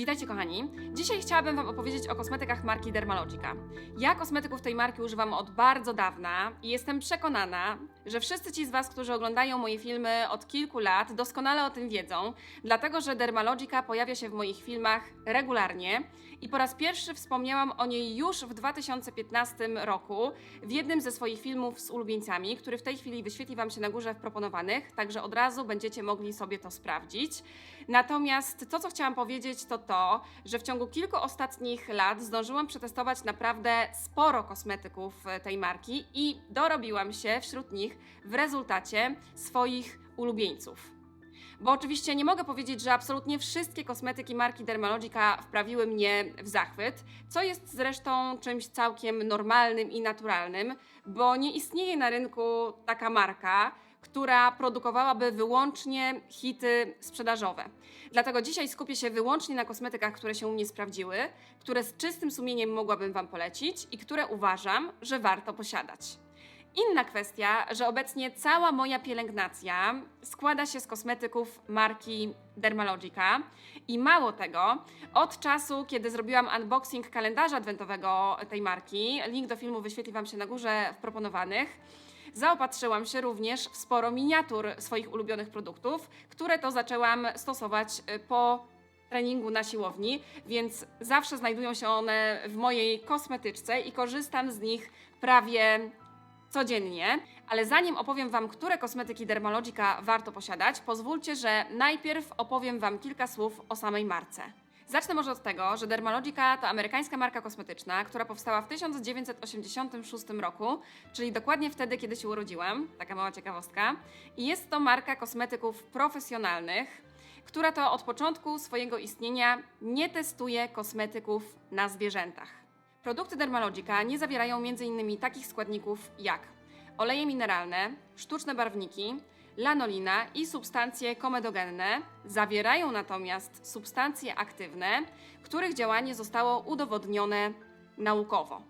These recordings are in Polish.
Witajcie kochani. Dzisiaj chciałabym Wam opowiedzieć o kosmetykach marki Dermalogica. Ja kosmetyków tej marki używam od bardzo dawna i jestem przekonana, że wszyscy ci z Was, którzy oglądają moje filmy od kilku lat, doskonale o tym wiedzą, dlatego że Dermalogica pojawia się w moich filmach regularnie i po raz pierwszy wspomniałam o niej już w 2015 roku w jednym ze swoich filmów z ulubieńcami, który w tej chwili wyświetli Wam się na górze w proponowanych, także od razu będziecie mogli sobie to sprawdzić. Natomiast to, co chciałam powiedzieć, to to, że w ciągu kilku ostatnich lat zdążyłam przetestować naprawdę sporo kosmetyków tej marki i dorobiłam się wśród nich w rezultacie swoich ulubieńców. Bo oczywiście nie mogę powiedzieć, że absolutnie wszystkie kosmetyki marki Dermalogica wprawiły mnie w zachwyt, co jest zresztą czymś całkiem normalnym i naturalnym, bo nie istnieje na rynku taka marka, która produkowałaby wyłącznie hity sprzedażowe. Dlatego dzisiaj skupię się wyłącznie na kosmetykach, które się u mnie sprawdziły, które z czystym sumieniem mogłabym Wam polecić i które uważam, że warto posiadać. Inna kwestia, że obecnie cała moja pielęgnacja składa się z kosmetyków marki Dermalogica. I mało tego, od czasu, kiedy zrobiłam unboxing kalendarza adwentowego tej marki, link do filmu wyświetli Wam się na górze w proponowanych, zaopatrzyłam się również w sporo miniatur swoich ulubionych produktów, które to zaczęłam stosować y, po treningu na siłowni, więc zawsze znajdują się one w mojej kosmetyczce i korzystam z nich prawie codziennie. Ale zanim opowiem Wam, które kosmetyki Dermalogica warto posiadać, pozwólcie, że najpierw opowiem Wam kilka słów o samej marce. Zacznę może od tego, że Dermalogica to amerykańska marka kosmetyczna, która powstała w 1986 roku, czyli dokładnie wtedy, kiedy się urodziłam. Taka mała ciekawostka. I jest to marka kosmetyków profesjonalnych, która to od początku swojego istnienia nie testuje kosmetyków na zwierzętach. Produkty Dermalogica nie zawierają m.in. takich składników jak oleje mineralne, sztuczne barwniki, lanolina i substancje komedogenne, zawierają natomiast substancje aktywne, których działanie zostało udowodnione naukowo.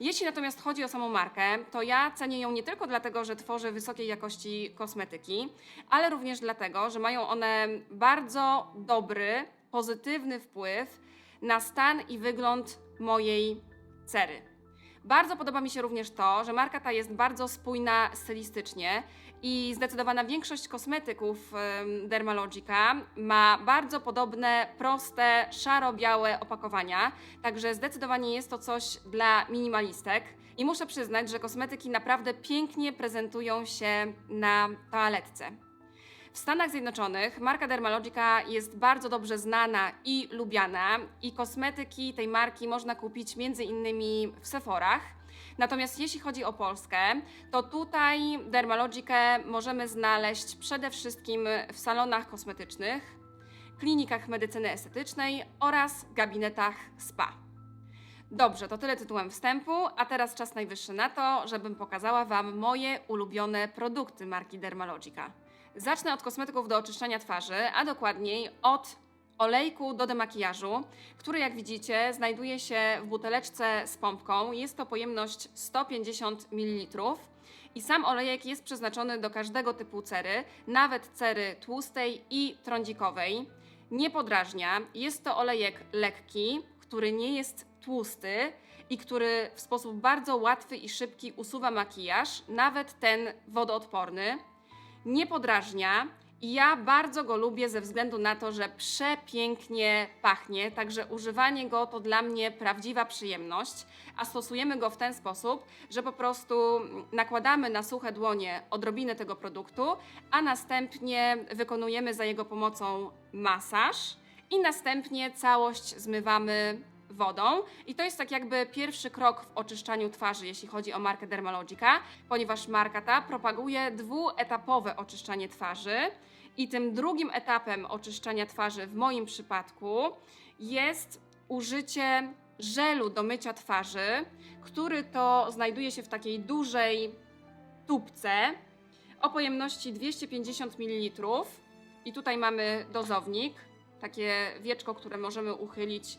Jeśli natomiast chodzi o samą markę, to ja cenię ją nie tylko dlatego, że tworzy wysokiej jakości kosmetyki, ale również dlatego, że mają one bardzo dobry, pozytywny wpływ na stan i wygląd mojej cery. Bardzo podoba mi się również to, że marka ta jest bardzo spójna stylistycznie i zdecydowana większość kosmetyków Dermalogica ma bardzo podobne, proste, szaro-białe opakowania, także zdecydowanie jest to coś dla minimalistek. I muszę przyznać, że kosmetyki naprawdę pięknie prezentują się na toaletce. W Stanach Zjednoczonych marka Dermalogica jest bardzo dobrze znana i lubiana i kosmetyki tej marki można kupić między innymi w Sephorach. Natomiast jeśli chodzi o Polskę, to tutaj Dermalogikę możemy znaleźć przede wszystkim w salonach kosmetycznych, klinikach medycyny estetycznej oraz gabinetach spa. Dobrze, to tyle tytułem wstępu, a teraz czas najwyższy na to, żebym pokazała Wam moje ulubione produkty marki Dermalogica. Zacznę od kosmetyków do oczyszczania twarzy, a dokładniej od olejku do demakijażu, który jak widzicie znajduje się w buteleczce z pompką. Jest to pojemność 150 ml. I sam olejek jest przeznaczony do każdego typu cery, nawet cery tłustej i trądzikowej. Nie podrażnia. Jest to olejek lekki, który nie jest tłusty i który w sposób bardzo łatwy i szybki usuwa makijaż, nawet ten wodoodporny nie podrażnia i ja bardzo go lubię ze względu na to, że przepięknie pachnie, także używanie go to dla mnie prawdziwa przyjemność, a stosujemy go w ten sposób, że po prostu nakładamy na suche dłonie odrobinę tego produktu, a następnie wykonujemy za jego pomocą masaż i następnie całość zmywamy wodą. I to jest tak jakby pierwszy krok w oczyszczaniu twarzy, jeśli chodzi o markę Dermalogica, ponieważ marka ta propaguje dwuetapowe oczyszczanie twarzy. I tym drugim etapem oczyszczania twarzy w moim przypadku jest użycie żelu do mycia twarzy, który to znajduje się w takiej dużej tubce o pojemności 250 ml. I tutaj mamy dozownik, takie wieczko, które możemy uchylić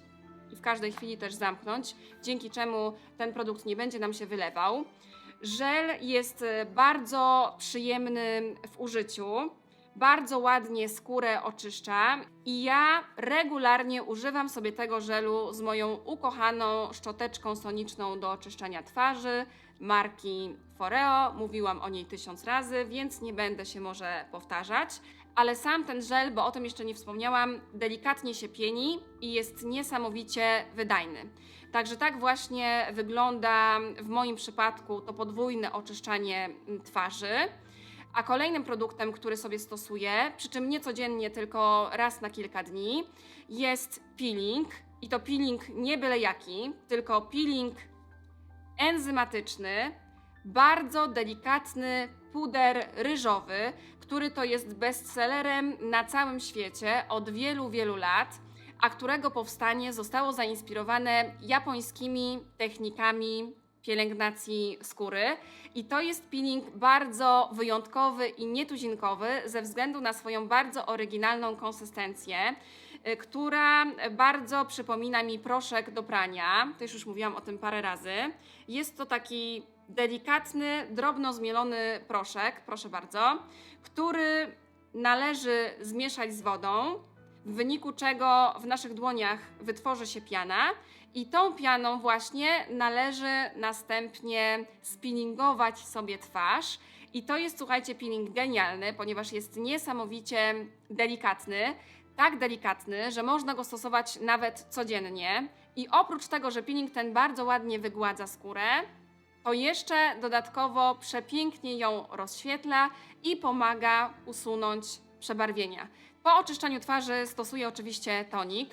i w każdej chwili też zamknąć, dzięki czemu ten produkt nie będzie nam się wylewał. Żel jest e, bardzo przyjemny w użyciu, bardzo ładnie skórę oczyszcza i ja regularnie używam sobie tego żelu z moją ukochaną szczoteczką soniczną do oczyszczania twarzy marki Foreo. Mówiłam o niej tysiąc razy, więc nie będę się może powtarzać. Ale sam ten żel, bo o tym jeszcze nie wspomniałam, delikatnie się pieni i jest niesamowicie wydajny. Także tak właśnie wygląda w moim przypadku to podwójne oczyszczanie mm, twarzy. A kolejnym produktem, który sobie stosuję, przy czym nie codziennie, tylko raz na kilka dni, jest peeling. I to peeling nie byle jaki, tylko peeling enzymatyczny, bardzo delikatny puder ryżowy, który to jest bestsellerem na całym świecie od wielu, wielu lat, a którego powstanie zostało zainspirowane japońskimi technikami pielęgnacji skóry. I to jest peeling bardzo wyjątkowy i nietuzinkowy ze względu na swoją bardzo oryginalną konsystencję, y, która bardzo przypomina mi proszek do prania. Też już mówiłam o tym parę razy. Jest to taki delikatny, drobno zmielony proszek, proszę bardzo, który należy zmieszać z wodą, w wyniku czego w naszych dłoniach wytworzy się piana i tą pianą właśnie należy następnie spinningować sobie twarz. I to jest, słuchajcie, peeling genialny, ponieważ jest niesamowicie delikatny. Tak delikatny, że można go stosować nawet codziennie. I oprócz tego, że peeling ten bardzo ładnie wygładza skórę, to jeszcze dodatkowo przepięknie ją rozświetla i pomaga usunąć przebarwienia. Po oczyszczaniu twarzy stosuję oczywiście tonik,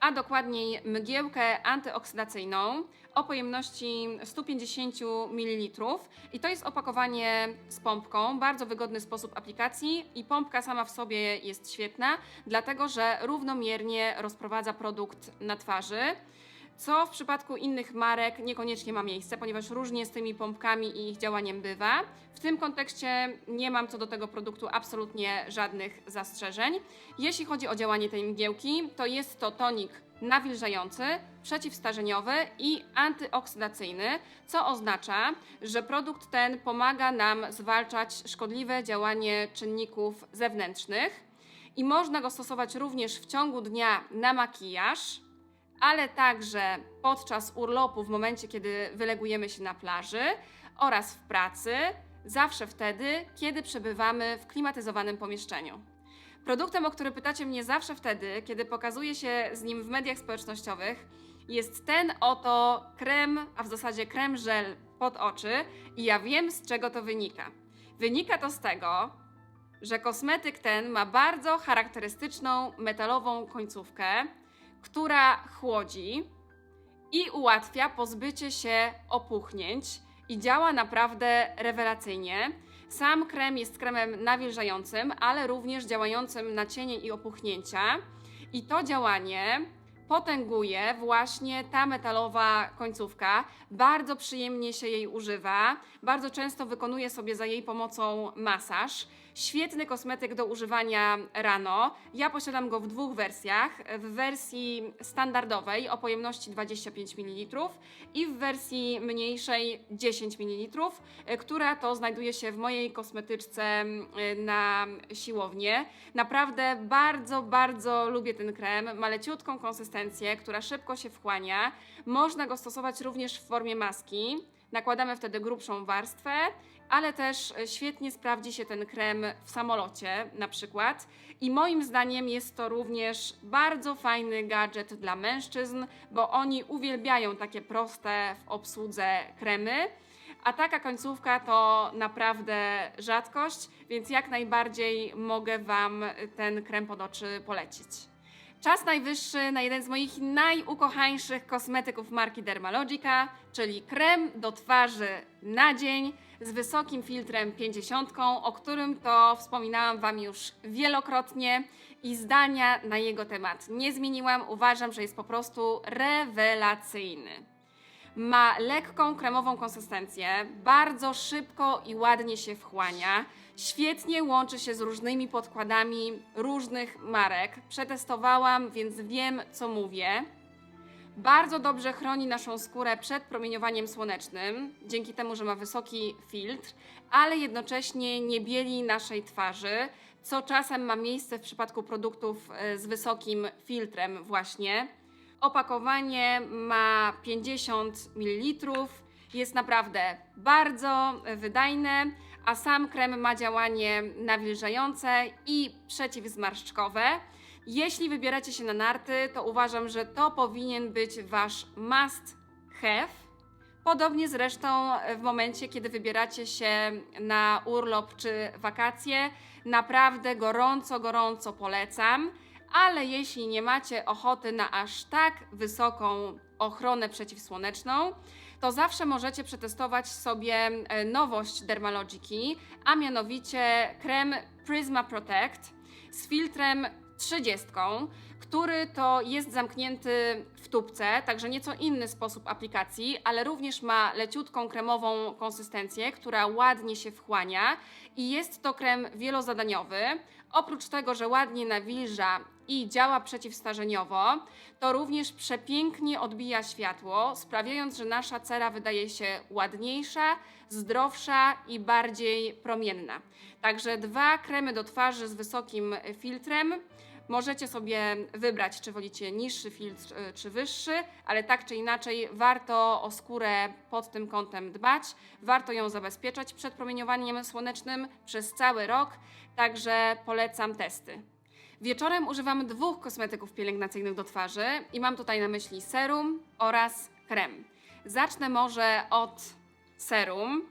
a dokładniej mgiełkę antyoksydacyjną o pojemności 150 ml. I to jest opakowanie z pompką, bardzo wygodny sposób aplikacji i pompka sama w sobie jest świetna, dlatego że równomiernie rozprowadza produkt na twarzy co w przypadku innych marek niekoniecznie ma miejsce, ponieważ różnie z tymi pompkami i ich działaniem bywa. W tym kontekście nie mam co do tego produktu absolutnie żadnych zastrzeżeń. Jeśli chodzi o działanie tej mgiełki, to jest to tonik nawilżający, przeciwstarzeniowy i antyoksydacyjny, co oznacza, że produkt ten pomaga nam zwalczać szkodliwe działanie czynników zewnętrznych i można go stosować również w ciągu dnia na makijaż, ale także podczas urlopu, w momencie kiedy wylegujemy się na plaży oraz w pracy, zawsze wtedy, kiedy przebywamy w klimatyzowanym pomieszczeniu. Produktem, o który pytacie mnie zawsze wtedy, kiedy pokazuje się z nim w mediach społecznościowych, jest ten oto krem, a w zasadzie krem żel pod oczy i ja wiem z czego to wynika. Wynika to z tego, że kosmetyk ten ma bardzo charakterystyczną metalową końcówkę, która chłodzi i ułatwia pozbycie się opuchnięć i działa naprawdę rewelacyjnie. Sam krem jest kremem nawilżającym, ale również działającym na cienie i opuchnięcia. I to działanie potęguje właśnie ta metalowa końcówka. Bardzo przyjemnie się jej używa. Bardzo często wykonuje sobie za jej pomocą masaż. Świetny kosmetyk do używania rano. Ja posiadam go w dwóch wersjach. W wersji standardowej o pojemności 25 ml i w wersji mniejszej 10 ml, która to znajduje się w mojej kosmetyczce y, na siłownię. Naprawdę bardzo, bardzo lubię ten krem. Ma leciutką konsystencję, która szybko się wchłania. Można go stosować również w formie maski. Nakładamy wtedy grubszą warstwę, ale też świetnie sprawdzi się ten krem w samolocie na przykład. I moim zdaniem jest to również bardzo fajny gadżet dla mężczyzn, bo oni uwielbiają takie proste w obsłudze kremy. A taka końcówka to naprawdę rzadkość, więc jak najbardziej mogę Wam ten krem pod oczy polecić. Czas najwyższy na jeden z moich najukochańszych kosmetyków marki Dermalogica, czyli krem do twarzy na dzień z wysokim filtrem 50, o którym to wspominałam Wam już wielokrotnie i zdania na jego temat nie zmieniłam. Uważam, że jest po prostu rewelacyjny. Ma lekką kremową konsystencję, bardzo szybko i ładnie się wchłania, świetnie łączy się z różnymi podkładami różnych marek. Przetestowałam, więc wiem, co mówię. Bardzo dobrze chroni naszą skórę przed promieniowaniem słonecznym, dzięki temu, że ma wysoki filtr, ale jednocześnie nie bieli naszej twarzy, co czasem ma miejsce w przypadku produktów e, z wysokim filtrem właśnie. Opakowanie ma 50 ml, jest naprawdę bardzo wydajne, a sam krem ma działanie nawilżające i przeciwzmarszczkowe. Jeśli wybieracie się na narty, to uważam, że to powinien być wasz must have. Podobnie zresztą w momencie, kiedy wybieracie się na urlop czy wakacje, naprawdę gorąco, gorąco polecam. Ale jeśli nie macie ochoty na aż tak wysoką ochronę przeciwsłoneczną, to zawsze możecie przetestować sobie e, nowość Dermalogiki, a mianowicie krem Prisma Protect z filtrem 30, który to jest zamknięty w tubce, także nieco inny sposób aplikacji, ale również ma leciutką kremową konsystencję, która ładnie się wchłania i jest to krem wielozadaniowy. Oprócz tego, że ładnie nawilża i działa przeciwstarzeniowo, to również przepięknie odbija światło, sprawiając, że nasza cera wydaje się ładniejsza, zdrowsza i bardziej promienna. Także dwa kremy do twarzy z wysokim filtrem. Możecie sobie wybrać, czy wolicie niższy filtr, czy wyższy, ale tak czy inaczej warto o skórę pod tym kątem dbać. Warto ją zabezpieczać przed promieniowaniem słonecznym przez cały rok, także polecam testy. Wieczorem używam dwóch kosmetyków pielęgnacyjnych do twarzy i mam tutaj na myśli serum oraz krem. Zacznę może od serum.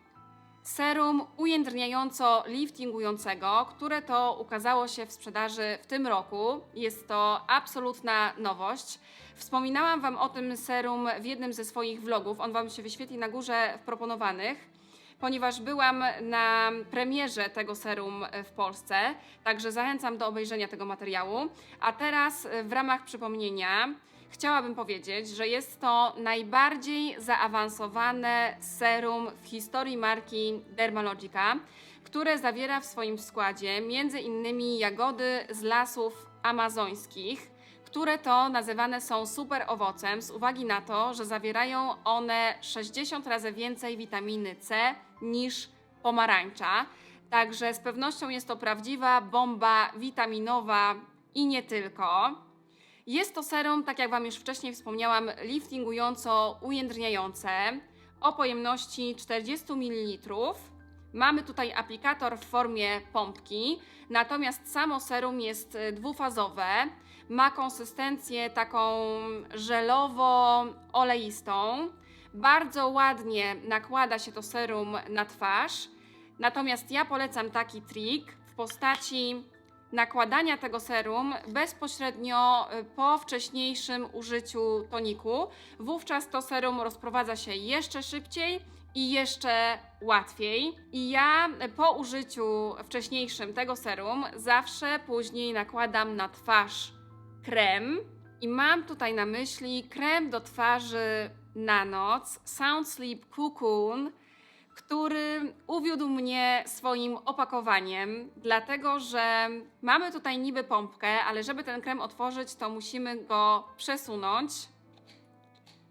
Serum ujędrniająco-liftingującego, które to ukazało się w sprzedaży w tym roku. Jest to absolutna nowość. Wspominałam Wam o tym serum w jednym ze swoich vlogów. On Wam się wyświetli na górze w proponowanych ponieważ byłam na premierze tego serum w Polsce, także zachęcam do obejrzenia tego materiału. A teraz w ramach przypomnienia chciałabym powiedzieć, że jest to najbardziej zaawansowane serum w historii marki Dermalogica, które zawiera w swoim składzie m.in. jagody z lasów amazońskich, które to nazywane są super owocem z uwagi na to, że zawierają one 60 razy więcej witaminy C niż pomarańcza. Także z pewnością jest to prawdziwa bomba witaminowa i nie tylko. Jest to serum, tak jak Wam już wcześniej wspomniałam, liftingująco ujędrniające o pojemności 40 ml. Mamy tutaj aplikator w formie pompki, natomiast samo serum jest dwufazowe. Ma konsystencję taką żelowo-oleistą. Bardzo ładnie nakłada się to serum na twarz. Natomiast ja polecam taki trik w postaci nakładania tego serum bezpośrednio y, po wcześniejszym użyciu toniku. Wówczas to serum rozprowadza się jeszcze szybciej i jeszcze łatwiej. I ja po użyciu wcześniejszym tego serum zawsze później nakładam na twarz krem. I mam tutaj na myśli krem do twarzy na noc Sound Sleep Cocoon który uwiódł mnie swoim opakowaniem, dlatego że mamy tutaj niby pompkę, ale żeby ten krem otworzyć, to musimy go przesunąć.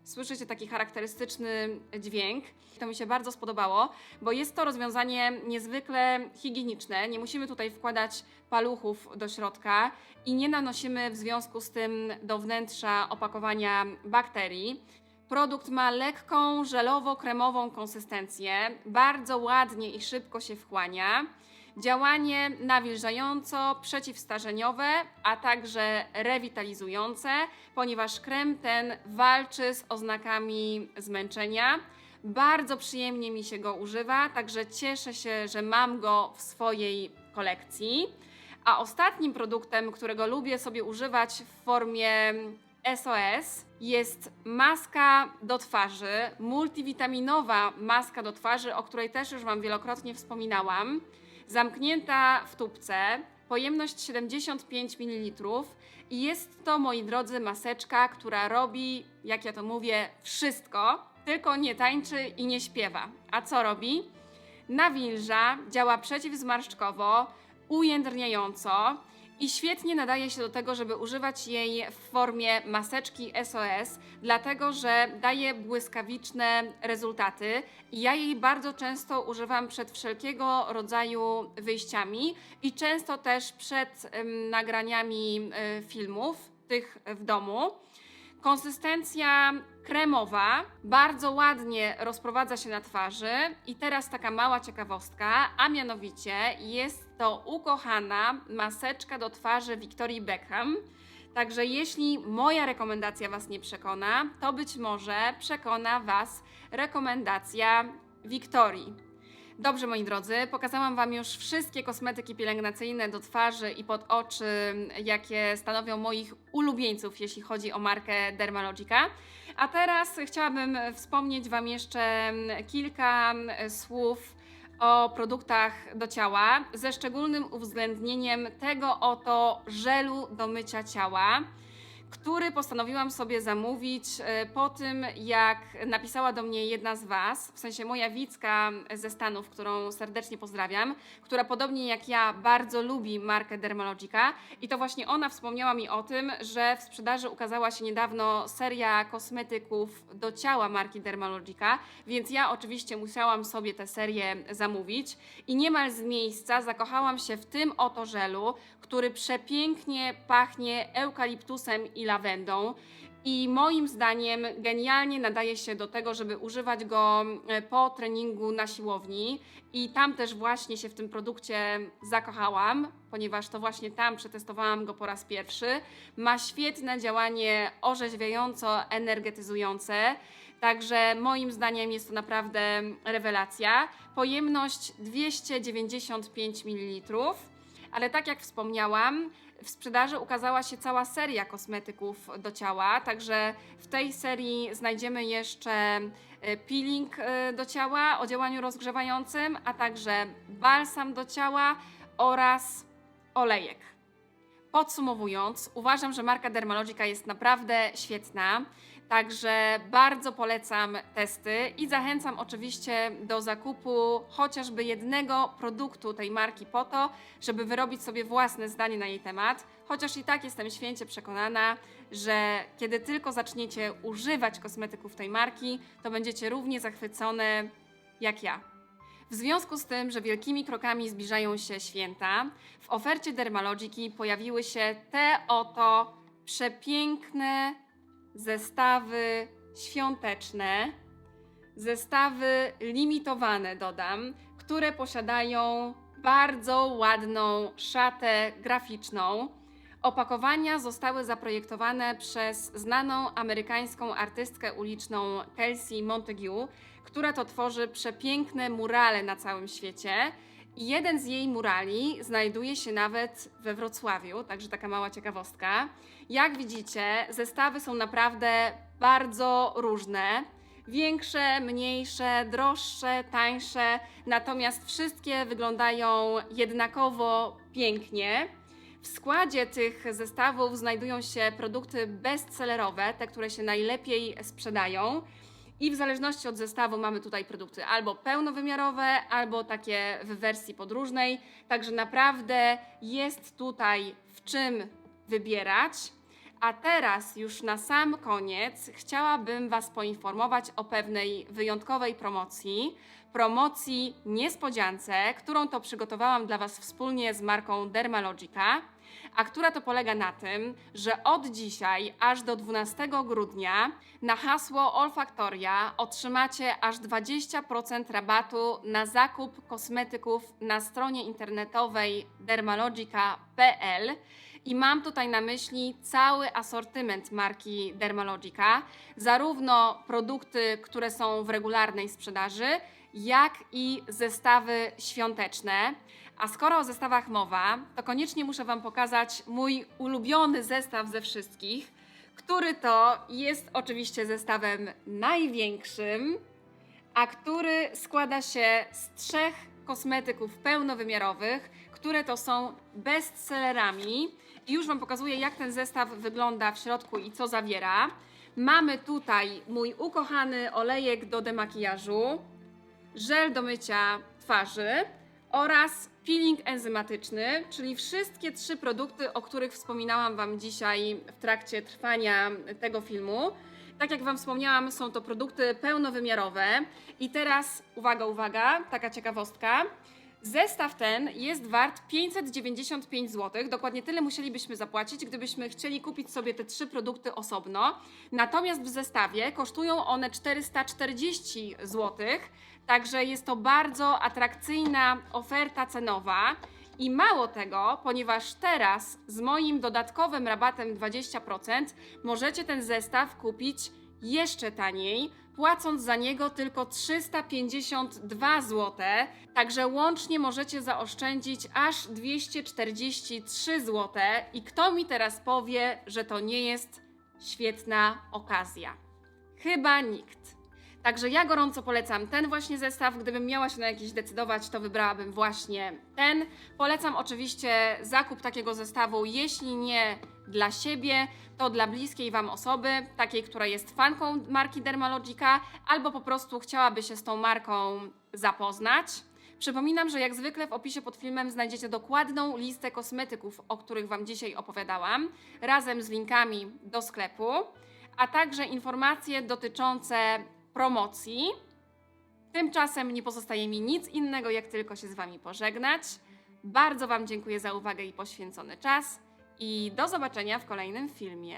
Słyszycie taki charakterystyczny dźwięk. To mi się bardzo spodobało, bo jest to rozwiązanie niezwykle higieniczne. Nie musimy tutaj wkładać paluchów do środka i nie nanosimy w związku z tym do wnętrza opakowania bakterii. Produkt ma lekką, żelowo-kremową konsystencję, bardzo ładnie i szybko się wchłania. Działanie nawilżająco, przeciwstarzeniowe, a także rewitalizujące, ponieważ krem ten walczy z oznakami zmęczenia. Bardzo przyjemnie mi się go używa, także cieszę się, że mam go w swojej kolekcji. A ostatnim produktem, którego lubię sobie używać w formie SOS jest maska do twarzy, multivitaminowa maska do twarzy, o której też już Wam wielokrotnie wspominałam, zamknięta w tubce, pojemność 75 ml i jest to, moi drodzy, maseczka, która robi, jak ja to mówię, wszystko, tylko nie tańczy i nie śpiewa. A co robi? Nawilża, działa przeciwzmarszczkowo, ujędrniająco i świetnie nadaje się do tego, żeby używać jej w formie maseczki SOS, dlatego że daje błyskawiczne rezultaty. Ja jej bardzo często używam przed wszelkiego rodzaju wyjściami i często też przed nagraniami e, filmów, tych w domu. Konsystencja kremowa, bardzo ładnie rozprowadza się na twarzy. I teraz taka mała ciekawostka, a mianowicie jest to ukochana maseczka do twarzy Victorii Beckham. Także jeśli moja rekomendacja Was nie przekona, to być może przekona Was rekomendacja Wiktorii. Dobrze, moi drodzy, pokazałam Wam już wszystkie kosmetyki pielęgnacyjne do twarzy i pod oczy, jakie stanowią moich ulubieńców, jeśli chodzi o markę Dermalogica. A teraz chciałabym wspomnieć Wam jeszcze kilka słów o produktach do ciała, ze szczególnym uwzględnieniem tego oto żelu do mycia ciała który postanowiłam sobie zamówić e, po tym, jak napisała do mnie jedna z Was, w sensie moja Wicka ze Stanów, którą serdecznie pozdrawiam, która podobnie jak ja bardzo lubi markę Dermalogica. I to właśnie ona wspomniała mi o tym, że w sprzedaży ukazała się niedawno seria kosmetyków do ciała marki Dermalogica, więc ja oczywiście musiałam sobie tę serię zamówić. I niemal z miejsca zakochałam się w tym oto żelu, który przepięknie pachnie eukaliptusem i lawendą. I moim zdaniem genialnie nadaje się do tego, żeby używać go e, po treningu na siłowni. I tam też właśnie się w tym produkcie zakochałam, ponieważ to właśnie tam przetestowałam go po raz pierwszy. Ma świetne działanie orzeźwiająco-energetyzujące. Także moim zdaniem jest to naprawdę rewelacja. Pojemność 295 ml ale tak jak wspomniałam, w sprzedaży ukazała się cała seria kosmetyków do ciała, także w tej serii znajdziemy jeszcze e, peeling e, do ciała o działaniu rozgrzewającym, a także balsam do ciała oraz olejek. Podsumowując, uważam, że marka Dermalogica jest naprawdę świetna. Także bardzo polecam testy i zachęcam oczywiście do zakupu chociażby jednego produktu tej marki po to, żeby wyrobić sobie własne zdanie na jej temat. Chociaż i tak jestem święcie przekonana, że kiedy tylko zaczniecie używać kosmetyków tej marki, to będziecie równie zachwycone jak ja. W związku z tym, że wielkimi krokami zbliżają się święta, w ofercie Dermalogiki pojawiły się te oto przepiękne zestawy świąteczne, zestawy limitowane, dodam, które posiadają bardzo ładną szatę graficzną. Opakowania zostały zaprojektowane przez znaną amerykańską artystkę uliczną Kelsey Montague, która to tworzy przepiękne murale na całym świecie. Jeden z jej murali znajduje się nawet we Wrocławiu, także taka mała ciekawostka. Jak widzicie, zestawy są naprawdę bardzo różne. Większe, mniejsze, droższe, tańsze, natomiast wszystkie wyglądają jednakowo pięknie. W składzie tych zestawów znajdują się produkty bestsellerowe, te, które się najlepiej sprzedają. I w zależności od zestawu mamy tutaj produkty albo pełnowymiarowe, albo takie w wersji podróżnej. Także naprawdę jest tutaj w czym wybierać. A teraz już na sam koniec chciałabym Was poinformować o pewnej wyjątkowej promocji. Promocji niespodziance, którą to przygotowałam dla Was wspólnie z marką Dermalogica a która to polega na tym, że od dzisiaj aż do 12 grudnia na hasło Olfaktoria otrzymacie aż 20% rabatu na zakup kosmetyków na stronie internetowej dermalogica.pl. I mam tutaj na myśli cały asortyment marki Dermalogica, zarówno produkty, które są w regularnej sprzedaży, jak i zestawy świąteczne. A skoro o zestawach mowa, to koniecznie muszę Wam pokazać mój ulubiony zestaw ze wszystkich, który to jest oczywiście zestawem największym, a który składa się z trzech kosmetyków pełnowymiarowych, które to są bestsellerami. I już Wam pokazuję, jak ten zestaw wygląda w środku i co zawiera. Mamy tutaj mój ukochany olejek do demakijażu, żel do mycia twarzy oraz peeling enzymatyczny, czyli wszystkie trzy produkty, o których wspominałam Wam dzisiaj w trakcie trwania tego filmu. Tak jak Wam wspomniałam, są to produkty pełnowymiarowe. I teraz, uwaga, uwaga, taka ciekawostka. Zestaw ten jest wart 595 zł. Dokładnie tyle musielibyśmy zapłacić, gdybyśmy chcieli kupić sobie te trzy produkty osobno. Natomiast w zestawie kosztują one 440 zł. Także jest to bardzo atrakcyjna oferta cenowa. I mało tego, ponieważ teraz z moim dodatkowym rabatem 20% możecie ten zestaw kupić jeszcze taniej, płacąc za niego tylko 352 zł. Także łącznie możecie zaoszczędzić aż 243 zł. I kto mi teraz powie, że to nie jest świetna okazja? Chyba nikt. Także ja gorąco polecam ten właśnie zestaw. Gdybym miała się na jakiś decydować, to wybrałabym właśnie ten. Polecam oczywiście zakup takiego zestawu, jeśli nie dla siebie, to dla bliskiej Wam osoby, takiej, która jest fanką marki Dermalogica, albo po prostu chciałaby się z tą marką zapoznać. Przypominam, że jak zwykle w opisie pod filmem znajdziecie dokładną listę kosmetyków, o których Wam dzisiaj opowiadałam, razem z linkami do sklepu, a także informacje dotyczące promocji. Tymczasem nie pozostaje mi nic innego, jak tylko się z Wami pożegnać. Bardzo Wam dziękuję za uwagę i poświęcony czas i do zobaczenia w kolejnym filmie.